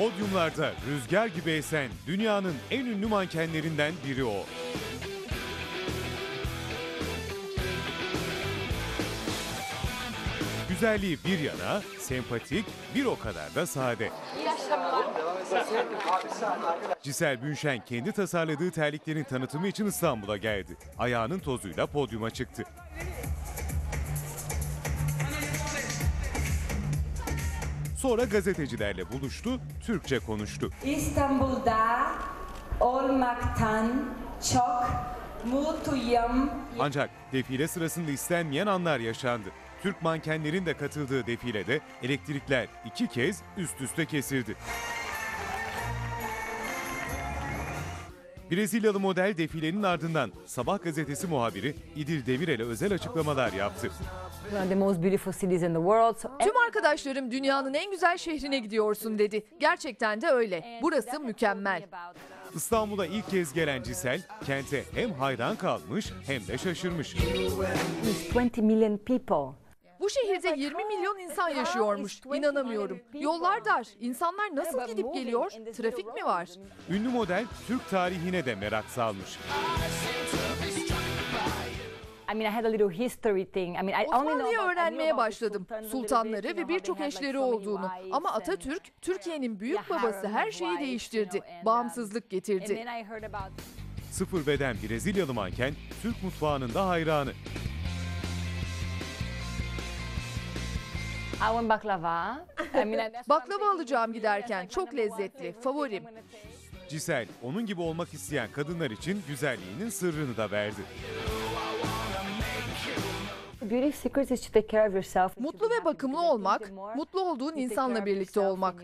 Podyumlarda rüzgar gibi esen dünyanın en ünlü mankenlerinden biri o. Güzelliği bir yana, sempatik, bir o kadar da sade. Cisel Bünşen kendi tasarladığı terliklerin tanıtımı için İstanbul'a geldi. Ayağının tozuyla podyuma çıktı. Sonra gazetecilerle buluştu, Türkçe konuştu. İstanbul'da olmaktan çok mutluyum. Ancak defile sırasında istenmeyen anlar yaşandı. Türk mankenlerin de katıldığı defilede elektrikler iki kez üst üste kesildi. Brezilyalı model defilenin ardından Sabah gazetesi muhabiri İdil Demirel'e özel açıklamalar yaptı. Tüm arkadaşlarım dünyanın en güzel şehrine gidiyorsun dedi. Gerçekten de öyle. Burası mükemmel. İstanbul'a ilk kez gelen Cisel, kente hem hayran kalmış hem de şaşırmış. There's 20 million people. Bu şehirde 20 milyon insan yaşıyormuş. İnanamıyorum. Yollar dar. İnsanlar nasıl gidip geliyor? Trafik mi var? Ünlü model Türk tarihine de merak salmış. I mean, I had a little history thing. I mean, I only know Osmanlı'yı öğrenmeye başladım. Sultanları ve birçok eşleri olduğunu. Ama Atatürk, Türkiye'nin büyük babası her şeyi değiştirdi. um, Bağımsızlık getirdi. Sıfır beden Brezilyalı manken Türk mutfağının da hayranı. Baklava. Alacağım giderken. Çok lezzetli. Favorim. Cisel onun gibi olmak isteyen kadınlar için güzelliğinin sırrını da verdi. Beauty secret is to take care of yourself. and to Mutlu ve bakımlı olmak, mutlu olduğun insanla birlikte olmak.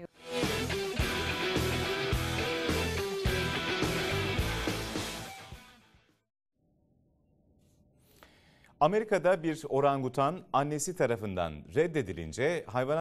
Amerika'da bir orangutan annesi tarafından reddedilince hayvan